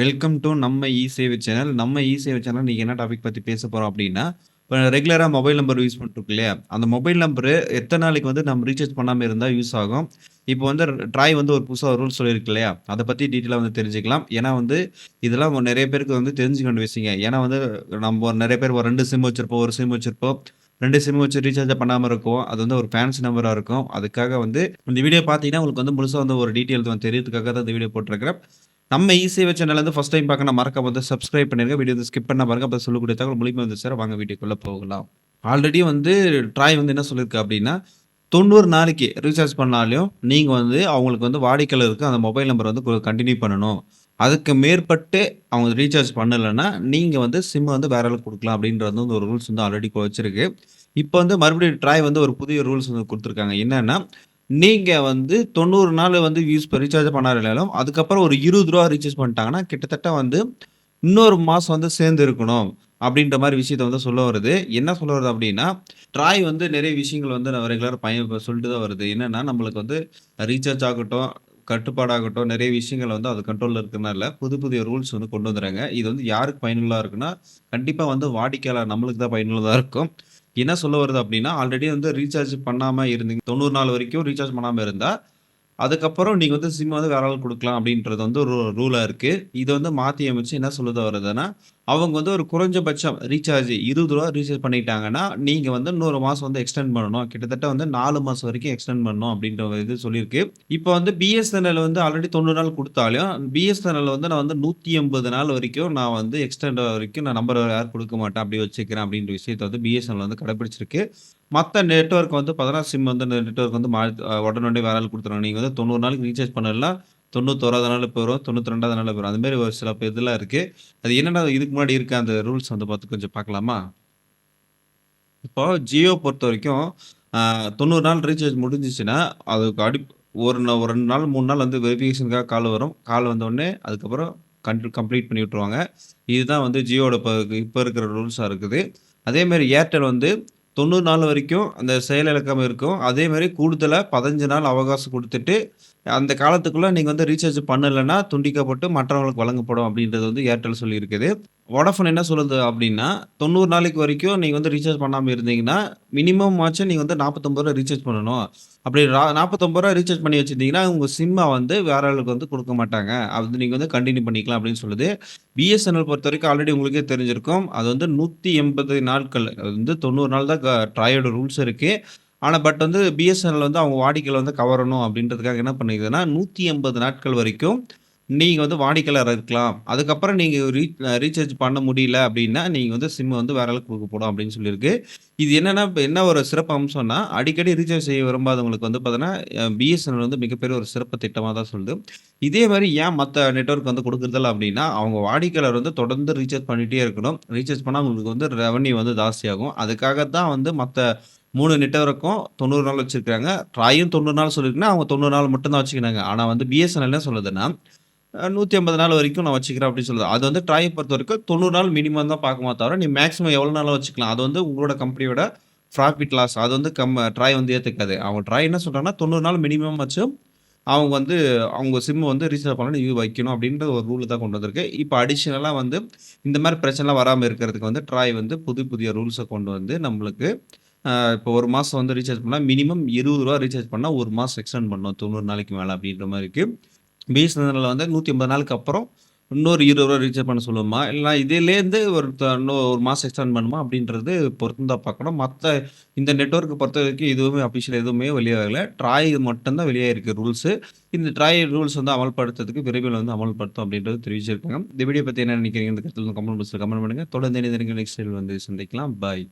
Welcome to நம்ம இ சேவை channel. நம்ம இ சேவை சேனல் இன்னைக்கு என்ன டாபிக் பத்தி பேச போறோம் அப்படின்னா இப்போ ரெகுலராக மொபைல் நம்பர் யூஸ் பண்ணிட்டு இல்லையா? அந்த மொபைல் நம்பரு எத்தனை நாளைக்கு வந்து நம்ம ரீசார்ஜ் பண்ணாமல் இருந்தால் யூஸ் ஆகும்? இப்போ வந்து ட்ராய் வந்து ஒரு புதுசாக ரூல் சொல்லியிருக்கு இல்லையா? அதை பற்றி டீட்டெயிலாக வந்து தெரிஞ்சுக்கலாம். ஏன்னா வந்து இதெல்லாம் நிறைய பேருக்கு வந்து தெரிஞ்சுக்க வேண்டிய விஷயங்க. ஏன்னா வந்து நம்ம நிறைய பேர் ஒரு ரெண்டு சிம் வச்சிருப்போம், ஒரு சிம் வச்சிருப்போம். ரெண்டு சிம் வச்சு ரீசார்ஜ் பண்ணாமல் இருக்கும். அது வந்து ஒரு ஃபேன்ஸ் நம்பராக இருக்கும். அதுக்காக வந்து இந்த வீடியோ பார்த்தீங்கன்னா, உங்களுக்கு வந்து முழுசாக வந்து ஒரு டீட்டெயில் வந்து தெரியறதுக்காக தான் இந்த வீடியோ போட்டிருக்கிறேன் நம்ம இசேவை சேனல் வந்து ஃபஸ்ட் டைம் பார்க்கணும் மறக்க வந்து சப்ஸ்கிரைப் பண்ணிருங்க. வீடியோ வந்து ஸ்கிப் பண்ண பாருங்க. அப்போ சொல்லக்கூடிய தகவல் முழுமையா வந்து சார் வாங்க வீடியோக்குள்ளே போகலாம். ஆல்ரெடி வந்து ட்ராய் வந்து என்ன சொல்லியிருக்கு அப்படின்னா தொண்ணூறு நாளைக்கு ரீசார்ஜ் பண்ணாலையும் நீங்கள் வந்து அவங்களுக்கு வந்து வாடிக்கையாளருக்கு அந்த மொபைல் நம்பர் வந்து கண்டினியூ பண்ணணும். அதுக்கு மேற்பட்டு அவங்க ரீசார்ஜ் பண்ணலைன்னா நீங்கள் வந்து சிம் வந்து வேற ஆளுக்கு கொடுக்கலாம் அப்படின்றது வந்து ஒரு ரூல்ஸ் வந்து ஆல்ரெடி வச்சிருக்கு. இப்போ வந்து மறுபடியும் ட்ராய் வந்து ஒரு புதிய ரூல்ஸ் வந்து கொடுத்துருக்காங்க என்னென்னா நீங்கள் வந்து 90 நாள் வந்து யூஸ் ப ரீசார்ஜ் பண்ணாதனாலும், அதுக்கப்புறம் ஒரு இருபது ரூபா ரீசார்ஜ் பண்ணிட்டாங்கன்னா, கிட்டத்தட்ட வந்து இன்னொரு மாதம் வந்து சேர்ந்து இருக்கணும். அப்படின்ற மாதிரி விஷயத்த வந்து சொல்ல வருது. என்ன சொல்ல வருது அப்படின்னா ட்ராய் வந்து நிறைய விஷயங்கள் வந்து நான் ரெகுலர் பய சொல்லிட்டு தான் வருது. என்னென்னா நம்மளுக்கு வந்து ரீசார்ஜ் ஆகட்டும், கட்டுப்பாடாகட்டும் நிறைய விஷயங்கள் வந்து அது கண்ட்ரோல்ல இருக்கிறனால புது புதிய ரூல்ஸ் வந்து கொண்டு வந்துடுறாங்க இது வந்து யாருக்கு பயனுள்ளதாக இருக்குன்னா, கண்டிப்பாக வந்து வாடிக்கையாளர் நம்மளுக்கு தான் பயனுள்ளதாக இருக்கும். என்ன சொல்ல வருது அப்படின்னா ஆல்ரெடி வந்து ரீசார்ஜ் பண்ணாம இருந்தீங்க. 90 நாள் வரைக்கும் ரீசார்ஜ் பண்ணாம இருந்தா, அதுக்கப்புறம் நீங்கள் வந்து சிம் வந்து வேற ஆள் கொடுக்கலாம் அப்படின்றது வந்து ஒரு ரூலாக இருக்குது இதை வந்து மாற்றி அமைச்சு என்ன சொல்லுத வருதுன்னா, அவங்க வந்து ஒரு குறைஞ்சபட்சம் ரீசார்ஜ் இருபது ரூபா ரீசார்ஜ் பண்ணிட்டாங்கன்னா, நீங்கள் வந்து இன்னொரு மாதம் வந்து எக்ஸ்டெண்ட் பண்ணணும். கிட்டத்தட்ட வந்து நாலு மாதம் வரைக்கும் எக்ஸ்டெண்ட் பண்ணணும் அப்படின்ற ஒரு இது சொல்லியிருக்கு. இப்போ வந்து பிஎஸ்என்எல் வந்து ஆல்ரெடி 90 நாள் கொடுத்தாலும் பிஎஸ்என்எல் வந்து நான் வந்து 180 நாள் வரைக்கும் நான் வந்து எக்ஸ்டெண்ட் வரைக்கும் நான் நம்பர் யார் கொடுக்க மாட்டேன். அப்படி வச்சுக்கிறேன் அப்படின்ற விஷயத்த வந்து பிஎஸ்என்எல் வந்து கடைபிடிச்சிருக்கு. மற்ற நெட்வொர்க் வந்து பார்த்தீங்கன்னா, சிம் வந்து நெட்வொர்க் வந்து மா உடனே வேற ஆள் கொடுத்துருவாங்க நீங்கள் வந்து 90 நாளைக்கு ரீசார்ஜ் பண்ணலாம் 91வது நாள் போயிரும், 92வது நாள்ல போயிரும். அந்த மாதிரி ஒரு சில இதெல்லாம் இருக்குது அது என்னென்ன இதுக்கு முன்னாடி இருக்க அந்த ரூல்ஸ் வந்து பார்த்து கொஞ்சம் பார்க்கலாமா? இப்போ ஜியோ பொறுத்த வரைக்கும் தொண்ணூறு நாள் ரீசார்ஜ் முடிஞ்சிச்சுன்னா அதுக்கு அடி ஒரு நாள் ஒரு ரெண்டு நாள், மூணு நாள் வந்து வெரிஃபிகேஷனுக்காக கால் வரும். கால் வந்தோடனே அதுக்கப்புறம் கன் கம்ப்ளீட் பண்ணி விட்ருவாங்க இதுதான் வந்து ஜியோட இப்போ இப்போ இருக்கிற ரூல்ஸாக இருக்குது. அதேமாரி ஏர்டெல் வந்து 90 நாள் வரைக்கும் அந்த செயலிழக்காம இருக்கும். அதே மாதிரி கூடுதலாக பதினஞ்சு நாள் அவகாசம் கொடுத்துட்டு அந்த காலத்துக்குள்ளே நீங்கள் வந்து ரீசார்ஜ் பண்ணலைன்னா துண்டிக்கப்பட்டு மற்றவங்களுக்கு வழங்கப்படும் அப்படின்றது வந்து ஏர்டெல் சொல்லியிருக்குது. வோடாஃபோன் என்ன சொல்லுது அப்படின்னா தொண்ணூறு நாளைக்கு வரைக்கும் நீங்கள் வந்து ரீசார்ஜ் பண்ணாமல் இருந்தீங்கன்னா, மினிமம் ஆச்சும் நீங்கள் வந்து நாற்பத்தொம்பது ரூபா ரீசார்ஜ் பண்ணணும். அப்படி நாற்பத்தொம்பது ரூபா ரீசார்ஜ் பண்ணி வச்சிருந்தீங்கன்னா, உங்கள் சிம்மை வந்து வேற ஆளுக்கு வந்து கொடுக்க மாட்டாங்க. அது நீங்கள் வந்து கண்டினியூ பண்ணிக்கலாம் அப்படின்னு சொல்லுது. பிஎஸ்என்எல் பொறுத்த வரைக்கும் ஆல்ரெடி உங்களுக்கே தெரிஞ்சிருக்கும். அது வந்து 180 நாட்கள். அது வந்து 90 நாள் தான் ட்ராயோட ரூல்ஸ் இருக்குது ஆனால் பட் வந்து பிஎஸ்என்எல் வந்து அவங்க வாடிக்கையில் வந்து கவரணும் அப்படின்றதுக்காக என்ன பண்ணிக்கிறதுன்னா நூற்றி எண்பது நாட்கள் வரைக்கும் நீங்கள் வந்து வாடிக்கையாளர் இருக்கலாம். அதுக்கப்புறம் நீங்கள் ரீ ரீசார்ஜ் பண்ண முடியல அப்படின்னா நீங்கள் வந்து சிம்மை வந்து வேற ஆளுக்கு போடும் அப்படின்னு சொல்லியிருக்கு. இது என்னென்னா என்ன ஒரு சிறப்பு அம்சம்னா, அடிக்கடி ரீசார்ஜ் செய்ய விரும்பாதவங்களுக்கு வந்து பார்த்தீங்கன்னா, பிஎஸ்என்எல் வந்து மிகப்பெரிய ஒரு சிறப்பு திட்டமாக தான் சொல்லுது. இதே மாதிரி ஏன் மற்ற நெட்வொர்க் வந்து கொடுக்குறதில்ல அப்படின்னா அவங்க வாடிக்கையாளர் வந்து தொடர்ந்து ரீசார்ஜ் பண்ணிகிட்டே இருக்கணும். ரீசார்ஜ் பண்ணால் அவங்களுக்கு வந்து ரெவன்யூ வந்து ஜாஸ்தியாகும். அதுக்காக தான் வந்து மற்ற மூணு நெட்வொர்க்கும் 90 நாள் வச்சுருக்காங்க ட்ராயும் 90 நாள் சொல்லியிருக்குன்னா, அவங்க 90 நாள் மட்டும்தான் வச்சுக்கிறாங்க வச்சுக்கினாங்க. வந்து பிஎஸ்என்எல் என்ன சொல்லுதுன்னா, நூற்றி ஐம்பது நாள் வரைக்கும் நான் வச்சுக்கிறேன் அப்படின்னு சொல்லுது. அது வந்து ட்ராயை பொறுத்த வரைக்கும் தொண்ணூறு நாள் மினிமம் தான் பார்க்கமா தவிர, நீ மேக்ஸிமம் எவ்வளோ நாளும் வச்சுக்கலாம். அது வந்து உங்களோட கம்பெனியோட ப்ராஃபிட் லாஸ். அது வந்து கம் ட்ராய் வந்து ஏற்றுக்காது அவங்க ட்ராய் என்ன சொல்கிறாங்கன்னா தொண்ணூறு நாள் மினிமம் வச்சும் அவங்க வந்து அவங்க சிம் வந்து ரீசார்ஜ் பண்ண யூ வைக்கணும் அப்படின்ற ஒரு ரூல் தான் கொண்டு வந்திருக்கு. இப்போ அடிஷ்னலாக வந்து இந்த மாதிரி பிரச்சனைலாம் வராமல் இருக்கிறதுக்கு வந்து ட்ராய் வந்து புது புதிய ரூல்ஸை கொண்டு வந்து நம்மளுக்கு இப்போ ஒரு மாதம் வந்து ரீசார்ஜ் பண்ணால் மினிமம் இருபது ரூபா ரீசார்ஜ் பண்ணால் ஒரு மாதம் எக்ஸ்டெண்ட் பண்ணணும். 90 நாளைக்கு மேலே அப்படின்ற மாதிரி இருக்குது பிஎஸ்என்எல்ல வந்து 180 நாளுக்கு அப்புறம் இன்னொரு இருபது ரூபா ரீசார்ஜ் பண்ண சொல்லுமா? இல்லைனா இதுலேருந்து ஒரு த இன்னும் 1 மாசம் எக்ஸ்டெண்ட் பண்ணுமா? அப்படின்றது பொறுத்து தான் பார்க்கணும். மற்ற இந்த நெட்வொர்க்க பொறுத்தவரைக்கும் எதுவுமே அஃபிஷியல் எதுவுமே வெளியாகல. ட்ராய் மட்டும்தான் வெளியாகிருக்கு ரூல்ஸு. இந்த ட்ராய் ரூல்ஸ் வந்து அமல்படுத்துறதுக்கு விரைவில் வந்து அமல்படுத்தும் அப்படின்றது தெரிவிச்சிருக்காங்க. இந்த வீடியோ பற்றி என்ன நினைக்கிறீங்க இந்த கருத்தில் கமெண்ட் பாக்ஸ்ல கமெண்ட் பண்ணுங்கள் தொடர்ந்து இணைந்திருங்க. நெக்ஸ்ட் வந்து சந்திக்கலாம். பாய்.